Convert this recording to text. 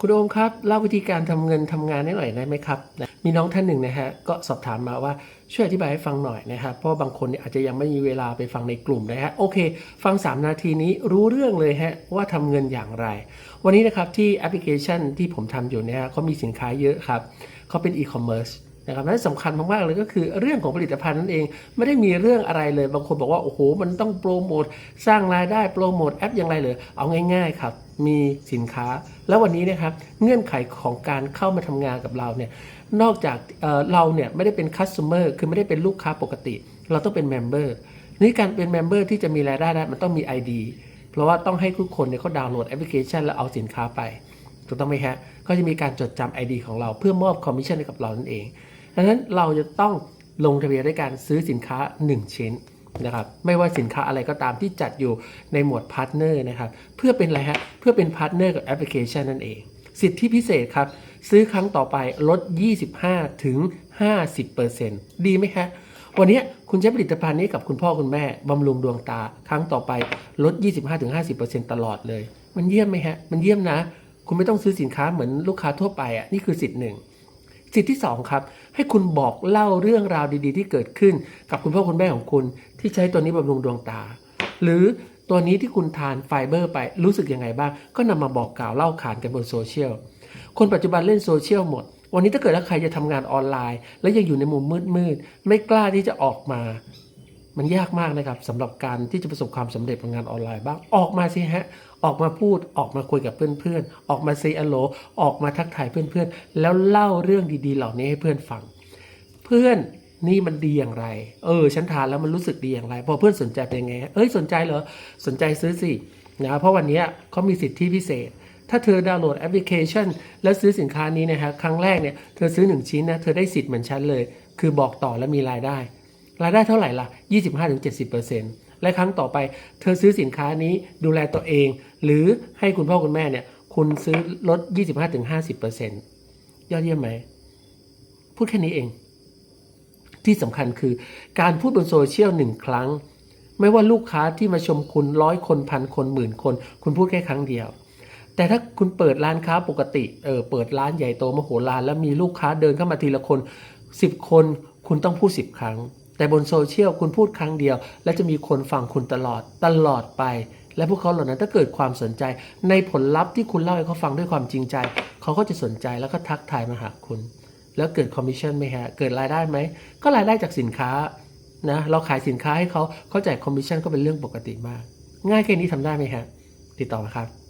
คุณโอมครับเล่าวิธีการทำเงินทำงานให้หน่อยได้ไหมครับนะมีน้องท่านหนึ่งนะฮะก็สอบถามมาว่าช่วยอธิบายให้ฟังหน่อยนะครับเพราะบางคนเนี่ยอาจจะยังไม่มีเวลาไปฟังในกลุ่มนะฮะโอเค ฟัง 3 นาทีนี้รู้เรื่องเลยฮะว่าทำเงินอย่างไร วันนี้นะครับที่แอปพลิเคชันที่ผมทำอยู่เนี่ยเขามีสินค้าเยอะครับเขาเป็นอีคอมเมิร์ซ นะครับและสำคัญมากๆเลยก็คือเรื่องของผลิตภัณฑ์นั่นเอง ไม่ได้มีเรื่องอะไรเลย บางคนบอกว่า โอ้โห มันต้องโปรโมทสร้างรายได้โปรโมทแอปอย่างไรเลยเอาง่าย ๆ ครับ มีสินค้า แล้ววันนี้นะครับเงื่อนไขของการเข้ามาทำงานกับเราเนี่ยนอกจากเเราเนี่ยไม่ได้เป็นคัสเตอร์คือไม่ได้เป็นลูกค้าปกติ เราต้องเป็นเมมเบอร์นี่การเป็นเมมเบอร์ที่จะมีรายได้ได้มันต้องมี ID เพราะว่าต้องให้ทุกคนเนี่ยเขาดาวน์โหลดแอปพลิเคชันแล้วเอาสินค้าไปถูกต้องไหมฮะก็จะมีการจดจำ ID ของเราเพื่อมอบคอมมิชชั่นให้กับเรานั่นเอง ดังนั้นเราจะต้องลงทะเบียนด้วยการซื้อสินค้า 1 ชิ้นนะครับไม่ว่าสินค้าอะไรก็ตามที่จัดอยู่ในหมวดพาร์ทเนอร์นะครับเพื่อเป็นอะไรฮะเพื่อเป็นพาร์ทเนอร์กับแอปพลิเคชันนั่นเอง สิทธิพิเศษครับ ซื้อครั้งต่อไปลด 25 ถึง 50%ดีไหมฮะวันนี้คุณใช้ผลิตภัณฑ์นี้กับคุณพ่อคุณแม่บำรุงดวงตา ครั้งต่อไปลด 25-50%ตลอดเลย มันเยี่ยมไหมฮะมันเยี่ยมนะ คุณไม่ต้องซื้อสินค้าเหมือนลูกค้าทั่วไปอะนี่คือสิทธิ์หนึ่ง สิทธิที่สองครับให้คุณบอกเล่าเรื่องราวดีๆ ที่เกิดขึ้น กับคุณพ่อคุณแม่ของคุณที่ใช้ตัวนี้บำรุงดวงตา หรือตัวนี้ที่คุณทานไฟเบอร์ไปรู้สึกยังไงบ้าง ก็นำมาบอกกล่าวเล่าขานกันบนโซเชียลคนปัจจุบันเล่นโซเชียลหมด วันนี้ถ้าเกิดว่าใครจะทำงานออนไลน์ แล้วยังอยู่ในมุมมืดๆไม่กล้าที่จะออกมา มันยากมากนะครับสำหรับการที่จะประสบความสำเร็จของงานออนไลน์บ้างออกมาสิฮะ ออกมาพูดออกมาคุยกับเพื่อนๆ ออกมาเซอโลออกมาทักทายเพื่อนๆ แล้วเล่าเรื่องดีๆ เหล่านี้ให้เพื่อนฟัง เพื่อนนี่มันดีอย่างไร เออ ฉันทานแล้วมันรู้สึกดีอย่างไร พอเพื่อนสนใจเป็นไง เอ้ย สนใจเหรอ สนใจซื้อสินะเพราะวันนี้เขามีสิทธิพิเศษ ถ้าเธอดาวน์โหลดแอปพลิเคชัน แล้วซื้อสินค้านี้นะฮะครั้งแรกเนี่ย เธอซื้อ 1 ชิ้นนะ เธอได้สิทธิ์เหมือนฉันเลย คือบอกต่อแล้วมีรายได้ รายได้เท่าไหร่ล่ะ25-70%และครั้งต่อไป เธอซื้อสินค้านี้ดูแลตัวเอง หรือให้คุณพ่อคุณแม่เนี่ย คุณซื้อลด 25-50%ยอดเยี่ยมไหม พูดแค่นี้เอง ที่สำคัญคือการพูดบนโซเชียลหนึ่งครั้ง ไม่ว่าลูกค้าที่มาชมคุณร้อยคนพันคนหมื่นคน คุณพูดแค่ครั้งเดียวแต่ถ้าคุณเปิดร้านค้าปกติ เออ เปิดร้านใหญ่โตมโหฬารแล้วมีลูกค้าเดินเข้ามาทีละคน 10 คน คุณต้องพูด 10 ครั้ง แต่บนโซเชียลคุณพูดครั้งเดียว และจะมีคนฟังคุณตลอดตลอดไป และพวกเขาเหล่านั้นถ้าเกิดความสนใจ ในผลลัพธ์ที่คุณเล่าให้เขาฟังด้วยความจริงใจ เขาก็จะสนใจแล้วก็ทักทายมาหาคุณ แล้วเกิดคอมมิชชั่นไหมฮะเกิดรายได้ไหมก็รายได้จากสินค้านะเราขายสินค้าให้เขาเขาจ่ายคอมมิชชั่นก็เป็นเรื่องปกติมาก ง่ายแค่นี้ทำได้ไหมฮะติดต่อมาครับ